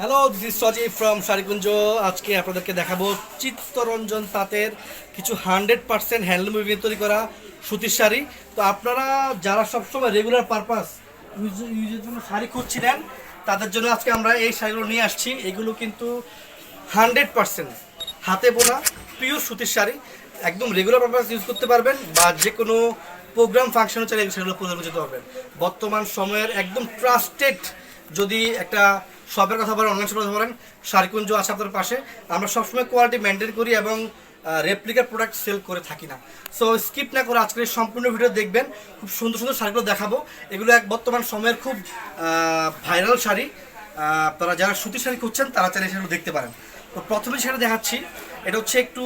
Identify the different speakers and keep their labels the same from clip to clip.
Speaker 1: Hello this is Sajib from Sharikunja আজকে আপনাদেরকে দেখাবো চিত্তরঞ্জন তাঁতের কিছু হান্ড্রেড পার্সেন্ট হ্যান্ডলুম বিভিন্ন তৈরি করা সুতির শাড়ি। তো আপনারা যারা সবসময় রেগুলার পারপাস ইউজের জন্য শাড়ি খুঁজছিলেন, তাদের জন্য আজকে আমরা এই শাড়িগুলো নিয়ে আসছি। এগুলো কিন্তু হান্ড্রেড পার্সেন্ট হাতে বোনা পিওর সুতির শাড়ি। একদম রেগুলার পারপাস ইউজ করতে পারবেন বা যে কোনো প্রোগ্রাম ফাংশনে চাইলে সেগুলো প্রদান করতে পারবেন। বর্তমান সময়ের একদম ট্রাস্টেড যদি একটা শপের কথা বলেন, অনলাইন শপের কথা বলেন, শাড়িকুঞ্জ আছে আপনার পাশে, আমরা সবসময় কোয়ালিটি মেনটেন করি এবং রেপ্লিকার প্রোডাক্ট সেল করে থাকি না। সো স্কিপ না করে আজকের সম্পূর্ণ ভিডিও দেখবেন, খুব সুন্দর সুন্দর শাড়িগুলো দেখাবো। এগুলো এক বর্তমান সময়ের খুব ভাইরাল শাড়ি। আপনারা যারা সুতির শাড়ি খুঁজছেন, তারা চাইলে সেগুলো দেখতে পারেন। তো প্রথমে সেটা দেখাচ্ছি। এটা হচ্ছে একটু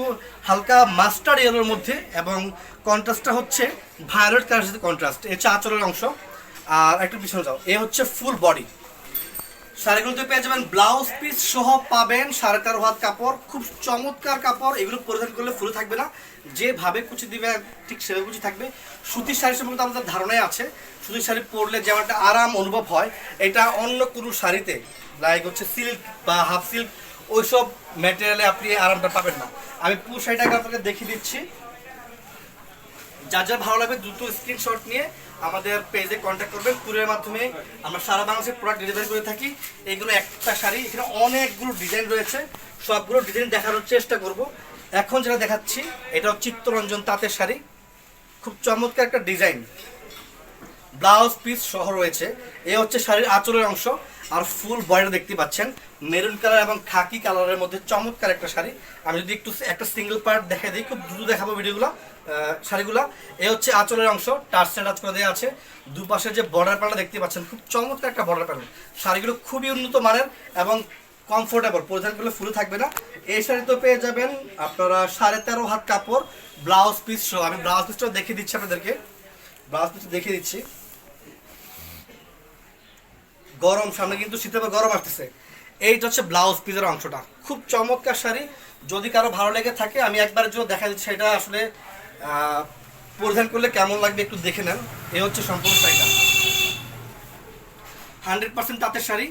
Speaker 1: হালকা মাস্টার ইয়েলোর মধ্যে এবং কন্ট্রাস্টটা হচ্ছে ভায়োলেট কালার সাথে কন্ট্রাস্ট এ হচ্ছে আঁচলের অংশ। আর একটু পিছনে যাও। এ হচ্ছে ফুল বডি শাড়িগুলোতে পেয়ে যাবেন ব্লাউজ পিস সহ পাবেন সাড়ে তেরো হাত কাপড়, খুব চমৎকার কাপড়। এগুলো পরিধান করলে ফুলে থাকবে না। যেভাবে কুচি দিবে, ঠিক সেভাবে কুচি থাকবে। সুতির শাড়ি সম্পর্কে আমাদের ধারণাই আছে। সুতির শাড়ি পরলে যেমন একটা আরাম অনুভব হয়, এটা অন্য কোনো শাড়িতে লাইক হচ্ছে সিল্ক বা হাফ সিল্ক ওইসব ম্যাটেরিয়ালে আপনি আরামটা পাবেন না। আমি পুরো শাড়িটাকে আপনাকে দেখিয়ে দিচ্ছি। যার যার ভালো লাগবে দ্রুত স্ক্রিনশট নিয়ে আমাদের পেজে কন্ট্যাক্ট করবেন। কুরিয়ার মাধ্যমে আমরা সারা বাংলাদেশের প্রোডাক্ট ডেলিভারি করে থাকি। এইগুলো একটা শাড়ি, এখানে অনেকগুলো ডিজাইন রয়েছে। সবগুলো ডিজাইন দেখানোর চেষ্টা করব। এখন যেটা দেখাচ্ছি, এটা চিত্তরঞ্জন তাঁতের শাড়ি। খুব চমৎকার একটা ডিজাইন ব্লাউজ পিস সহ রয়েছে। এ হচ্ছে শাড়ির আঁচলের অংশ। আর ফুল বডিটা দেখতে পাচ্ছেন। মেরুন কালার এবং খাকি কালারের মধ্যে চমৎকার একটা শাড়ি। আমি যদি একটু একটা সিঙ্গেল পার্ট দেখাই দিই, খুব দ্রুত দেখাবো ভিডিওগুলো শাড়িগুলো। এ হচ্ছে আঁচলের অংশ টার্সেল টাচ করে দেওয়া আছে। দুপাশে যে বর্ডার প্যানেল দেখতে পাচ্ছেন, খুব চমৎকার একটা বর্ডার প্যানেল শাড়িগুলো খুবই উন্নত মানের এবং কমফোর্টেবল পরিধান করলে ফুলে থাকবে না। এই শাড়ি তো পেয়ে যাবেন আপনারা সাড়ে তেরো হাত কাপড় ব্লাউজ পিস সহ। আমি ব্লাউজ পিসটা দেখিয়ে দিচ্ছি আপনাদেরকে। ব্লাউজ পিস দেখিয়ে দিচ্ছি। গরম, সামনে কিন্তু শীতে গরম আসতেছে। এইটা হচ্ছে ব্লাউজ পিসের অংশটা। খুব চমৎকার শাড়ি। যদি কারও ভালো লেগে থাকে, আমি একবারের জন্য দেখা দিচ্ছি। এটা আসলে পরিধান করলে কেমন লাগবে একটু দেখে নেন। এই হচ্ছে সম্পূর্ণ শাড়িটা। হান্ড্রেড পার্সেন্ট তাঁতের শাড়ি।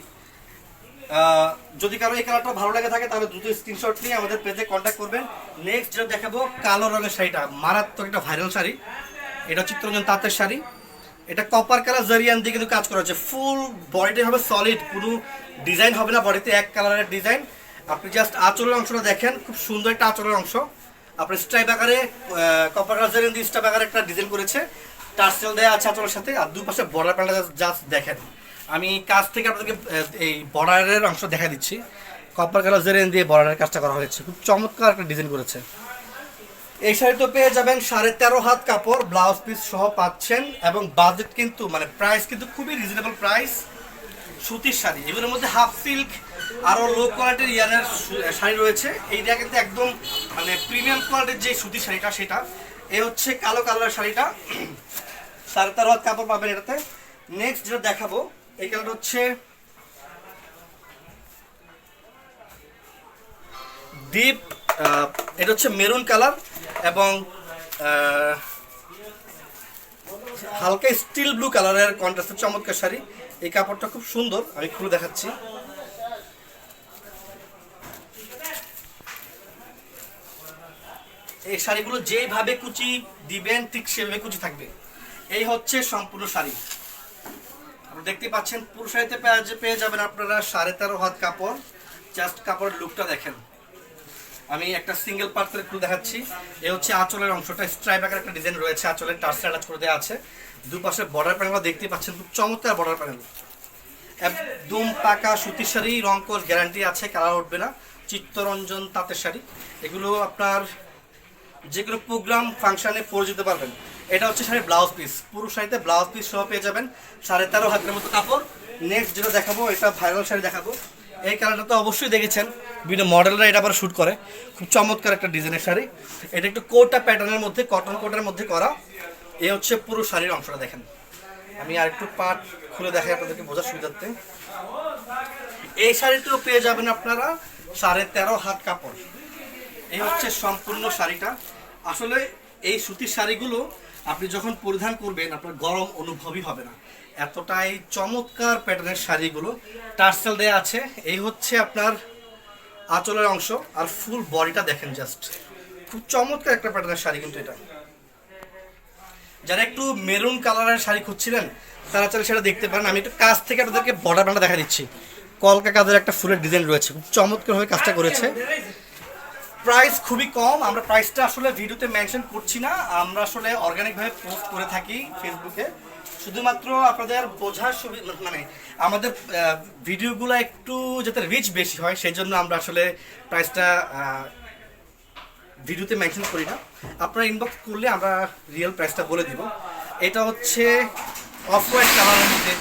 Speaker 1: যদি কারও এই কালারটা ভালো লাগে থাকে, তাহলে দ্রুত স্ক্রিনশট নিয়ে আমাদের পেজে কন্ট্যাক্ট করবেন। নেক্সট যেটা দেখাবো, কালো রঙের শাড়িটা। মারাত্মক একটা ভাইরাল শাড়ি। এটা চিত্ররঞ্জন তাঁতের শাড়ি। এটা কপার কালার জারিয়ান দিয়ে কিন্তু কাজ করা হচ্ছে। ফুল বডিটা হবে সলিড কোনো ডিজাইন হবে না। বডিতে এক কালারের ডিজাইন আপনি জাস্ট আঁচলের অংশটা দেখেন। খুব সুন্দর একটা আঁচলের অংশ। আপনি স্ট্রাইপ আকারে কপার জারিয়ান দিয়ে স্ট্রাইপ আকারে একটা ডিজাইন করেছে। টার্সেল দেওয়া আছে আঁচলের সাথে, আর দুপাশে বর্ডার প্যান্টটা জাস্ট দেখেন। আমি কাজ থেকে আপনাদেরকে এই বর্ডারের অংশ দেখা দিচ্ছি। কপার কালার জারিয়ান দিয়ে বর্ডারের কাজটা করা হয়েছে। খুব চমৎকার একটা ডিজাইন করেছে। এই শাড়ি তো পেয়ে যাবেন সাড়ে তেরো হাত কাপড়, ব্লাউজ পিস সহ পাচ্ছেন, এবং বাজেট কিন্তু মানে প্রাইস কিন্তু খুবই রিজনেবল প্রাইস সুতির শাড়ি, এগুলোর মধ্যে হাফ সিল্ক আরও লো কোয়ালিটির ইয়ানের সু- শাড়ি রয়েছে। এইটা কিন্তু একদম মানে প্রিমিয়াম কোয়ালিটির যে সুতির শাড়িটা, সেটা। এ হচ্ছে কালো কালারের শাড়িটা। সাড়ে তেরো হাত কাপড় পাবেন এটাতে। নেক্সট যেটা দেখাবো, এই কালারটা হচ্ছে ডিপ এটা হচ্ছে মেরুন কালার এবং হালকা স্টিল ব্লু কালারের কন্ট্রাস্টের চমৎকার শাড়ি। এই কাপড়টা খুব সুন্দর, আমি খুলে দেখাচ্ছি। এই শাড়িগুলো যেইভাবে কুচি দিবেন, ঠিক সেভাবে কুচি থাকবে। এই হচ্ছে সম্পূর্ণ শাড়ি। আপনারা দেখতে পাচ্ছেন, পুরো শাড়িতে পেয়ে- যাবেন আপনারা সাড়ে তেরো হাত কাপড়। জাস্ট কাপড়ের লুকটা দেখেন। আমি একটা সিঙ্গেল করে একটু দেখাচ্ছি। এ হচ্ছে আঁচলের অংশটা স্ট্রাইপ আকার একটা ডিজাইন রয়েছে, আঁচলের টার্স অ্যাটাচ করে দেওয়া আছে। দুপাশে বর্ডার প্যানেল দেখতে পাচ্ছেন, খুব চমৎকার বর্ডার প্যানেল একদম পাকা সুতির শাড়ি, রং কোর্স গ্যারান্টি আছে, কালার উঠবে না। চিত্তরঞ্জন তাঁতের শাড়ি। এগুলো আপনার যে কোনো প্রোগ্রাম ফাংশনে পরে যেতে পারবেন। এটা হচ্ছে শাড়ির ব্লাউজ পিস পুরো শাড়িতে ব্লাউজ পিস সহ পেয়ে যাবেন সাড়ে তেরো হাতের মতো কাপড়। নেক্সট যেটা দেখাবো, এটা ভাইরাল শাড়ি দেখাবো। এই কালারটা তো অবশ্যই দেখেছেন। বিভিন্ন মডেলরা এটা আবার শ্যুট করে। খুব চমৎকার একটা ডিজাইনের শাড়ি। এটা একটু কোটা প্যাটার্নের মধ্যে কটন কোটার মধ্যে করা। এই হচ্ছে পুরো শাড়ির অংশটা দেখেন। আমি আরেকটু পাট খুলে দেখাই আপনাদেরকে বোঝার সুবিধার্থে। এই শাড়িটিও পেয়ে যাবেন আপনারা সাড়ে তেরো হাত কাপড়। এই হচ্ছে সম্পূর্ণ শাড়িটা। আসলে এই সুতির শাড়িগুলো আপনি যখন পরিধান করবেন, আপনার গরম অনুভবই হবে না। এতটাই চমৎকার প্যাটার্নের শাড়িগুলো। টার্সেল দেয়া আছে। এই হচ্ছে আপনার আঁচলের অংশ আর ফুল বডিটা দেখেন জাস্ট খুব চমৎকার একটা প্যাটার্নের শাড়ি কিন্তু এটা। যারা একটু মেরুন কালারের শাড়ি খুঁজছিলেন, তারা চাইলে সেটা দেখতে পারেন। আমি একটু কাছ থেকে আপনাদেরকে বর্ডার দেখা দিচ্ছি। কলকা কাজের একটা ফুলের ডিজাইন রয়েছে। খুব চমৎকারভাবে কাজটা করেছে। প্রাইস খুবই কম। আমরা প্রাইসটা আসলে ভিডিওতে মেনশন করছি না। আমরা আসলে অর্গানিকভাবে পোস্ট করে থাকি ফেসবুকে শুধুমাত্র আপনাদের বোঝার সুবিধা মানে আমাদের ভিডিওগুলো একটু যাতে রিচ বেশি হয়, সেই জন্য আমরা আসলে প্রাইসটা ভিডিওতে মেনশন করি না। আপনারা ইনবক্স করলে আমরা রিয়েল প্রাইসটা বলে দিব। এটা হচ্ছে অফ হোয়াইট কালারের মধ্যে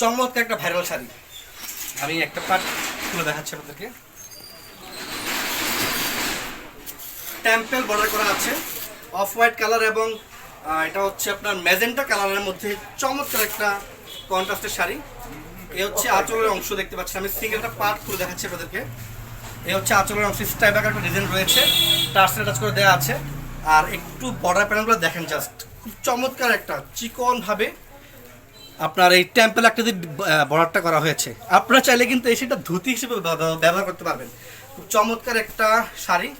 Speaker 1: চমৎকার একটা ভাইরাল শাড়ি। আমি একটা পার্ট খুলে দেখাচ্ছি আপনাদেরকে। টেম্পেল বর্ডার করা আছে। অফ হোয়াইট কালার এবং এটা হচ্ছে আপনার ম্যাজেন্টা কালারের মধ্যে চমৎকার একটা কন্ট্রাস্টের শাড়ি। এ হচ্ছে আঁচলের অংশ দেখতে পাচ্ছেন। আমি সিঙ্গেলটা পার্ট খুলে দেখাচ্ছি আপনাদেরকে। এ হচ্ছে আঁচলের অংশ স্টাইপ একটা ডিজাইন রয়েছে। টার্সেল টাচ করে দেওয়া আছে। আর একটু বর্ডার প্যানেলগুলো দেখেন জাস্ট খুব চমৎকার একটা চিকনভাবে আপনার এই টেম্পেল একটা যে বর্ডারটা করা হয়েছে। আপনারা চাইলে কিন্তু এই সেটা ধুতি হিসেবে ব্যবহার করতে পারবেন। খুব চমৎকার একটা শাড়ি।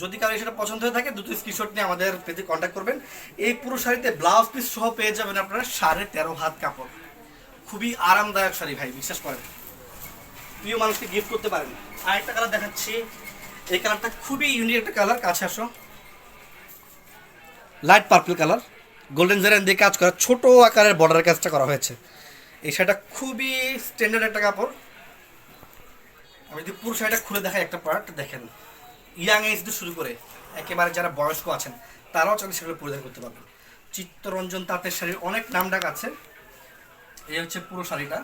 Speaker 1: যদি কারও সেটা পছন্দ হয়ে থাকে দুটো স্ক্রিনশট নিয়ে আমাদের পেজে কন্ট্যাক্ট করবেন। এই পুরো শাড়িতে ব্লাউজ পিস সহ পেয়ে যাবেন আপনারা সাড়ে তেরো হাত কাপড়। খুবই আরামদায়ক শাড়ি ভাই, বিশ্বাস করেন। প্রিয় মানুষকে গিফট করতে পারেন। আরেকটা কালার দেখাচ্ছি। এই কালারটা খুবই ইউনিক একটা কালার কাছে আসো। লাইট পার্পল কালার গোল্ডেন জারেন দিয়ে কাজ করা ছোট আকারের বর্ডারের কাজটা করা হয়েছে। এই শাড়িটা খুবই স্ট্যান্ডার্ড একটা কাপড়। আমি যদি পুরো শাড়িটা খুলে দেখাই একটা পার্ট দেখেন। ইয়াং এজ শুরু করে একেবারে যারা বয়স্ক আছেন, তারাও চাইলে সেগুলো পরিধান করতে পারবেন। চিত্তরঞ্জন তাঁতের শাড়ির অনেক নাম ডাক আছে। এই হচ্ছে পুরো শাড়িটা।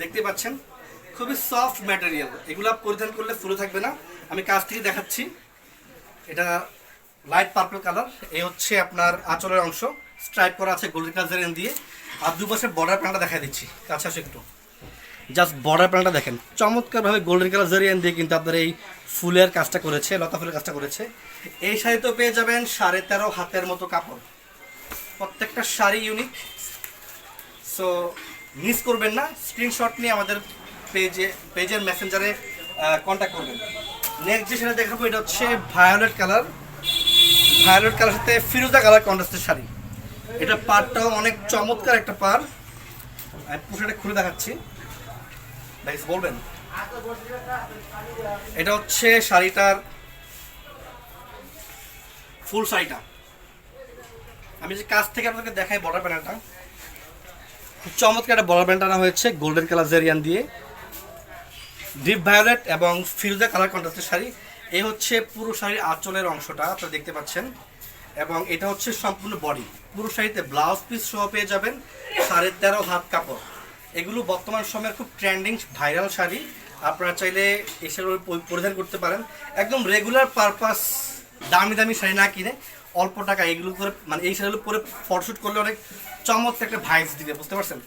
Speaker 1: দেখতে পাচ্ছেন, খুবই সফট ম্যাটেরিয়াল এগুলা পরিধান করলে ফুলে থাকবে না। আমি কাছ থেকে দেখাচ্ছি। এটা লাইট পার্পল কালার এই হচ্ছে আপনার আঁচলের অংশ। স্ট্রাইপ করা আছে গোল্ডেন কালার দিয়ে। আর দুপাশে বর্ডার প্যান্টটা দেখা দিচ্ছি। কাছে আসে একটু। জাস্ট বর্ডার প্যান্টটা দেখেন। চমৎকারভাবে গোল্ডেন কালার জারিয়ান দিয়ে কিন্তু আপনার এই ফুলের কাজটা করেছে, লতা ফুলের কাজটা করেছে। এই শাড়িতেও পেয়ে যাবেন সাড়ে তেরো হাতের মতো কাপড়। প্রত্যেকটা শাড়ি ইউনিক সো মিস করবেন না স্ক্রিনশট নিয়ে আমাদের পেজে পেজের মেসেঞ্জারে কন্ট্যাক্ট করবেন। নেক্সট যে শাড়ি দেখাবো, এটা হচ্ছে ভায়োলেট কালার ভায়োলেট কালার সাথে ফিরোজা কালার কন্ট্রাস্টের শাড়ি। এটা পারটাও অনেক চমৎকার একটা পার আমি খুলে দেখাচ্ছি। গাইস বলবেন? এটা হচ্ছে শাড়িটার ফুল শাড়িটা। আমি যে কাছ থেকে আপনাকে দেখাই বর্ডার প্যানেলটা খুব চমৎকার একটা বর্ডার প্যানেল টানা হয়েছে গোল্ডেন কালার জেরিয়ান দিয়ে। ডিপ ভায়োলেট এবং ফিরোজা কালার কন্ট্রাস্টের শাড়ি। এই হচ্ছে পুরো শাড়ির আঁচলের অংশটা, আপনারা দেখতে পাচ্ছেন। এবং এটা হচ্ছে সম্পূর্ণ বডি পুরো শাড়িতে ব্লাউজ পিস সহ পেয়ে যাবেন সাড়ে তেরো হাত কাপড়। এগুলো বর্তমান সময়ের খুব ট্রেন্ডিং ভাইরাল শাড়ি। আপনারা চাইলে এসে পরিধান করতে পারেন। একদম রেগুলার পারপাস দামি দামি শাড়ি না কিনে অল্প টাকা এগুলো করে মানে এই শাড়িগুলো পরে ফটোশ্যুট করলে অনেক চমৎকার একটা ভাইস দিবে, বুঝতে পারছেন?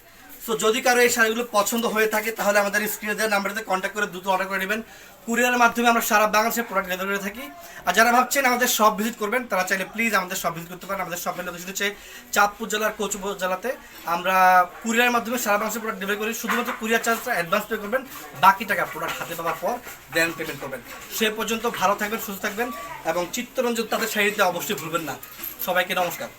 Speaker 1: সো যদি কারও এই শাড়িগুলো পছন্দ হয়ে থাকে, তাহলে আমাদের স্ক্রিনে দেওয়া নাম্বারতে কন্ট্যাক্ট করে দ্রুত অর্ডার করে নেবেন। কুরিয়ারের মাধ্যমে আমরা সারা বাংলাদেশের প্রোডাক্ট ডেলিভারি করে থাকি। আর যারা ভাবছেন আমাদের সব ভিজিট করবেন, তারা চাইলে প্লিজ আমাদের সব ভিজিট করতে পারেন। আমাদের শপের লোকেশন হচ্ছে চাঁদপুর জেলার কোচবিহার জেলাতে। আমরা কুরিয়ারের মাধ্যমে সারা বাংলাদেশের প্রোডাক্ট ডেলিভারি করি। শুধুমাত্র কুরিয়ার চার্জটা অ্যাডভান্স পে করবেন, বাকি টাকা প্রোডাক্ট হাতে পাওয়ার পর দেন পেমেন্ট করবেন। সে পর্যন্ত ভালো থাকবেন, সুস্থ থাকবেন, এবং চিত্তরঞ্জন তাদের শাড়িতে অবশ্যই ভুলবেন না। সবাইকে নমস্কার।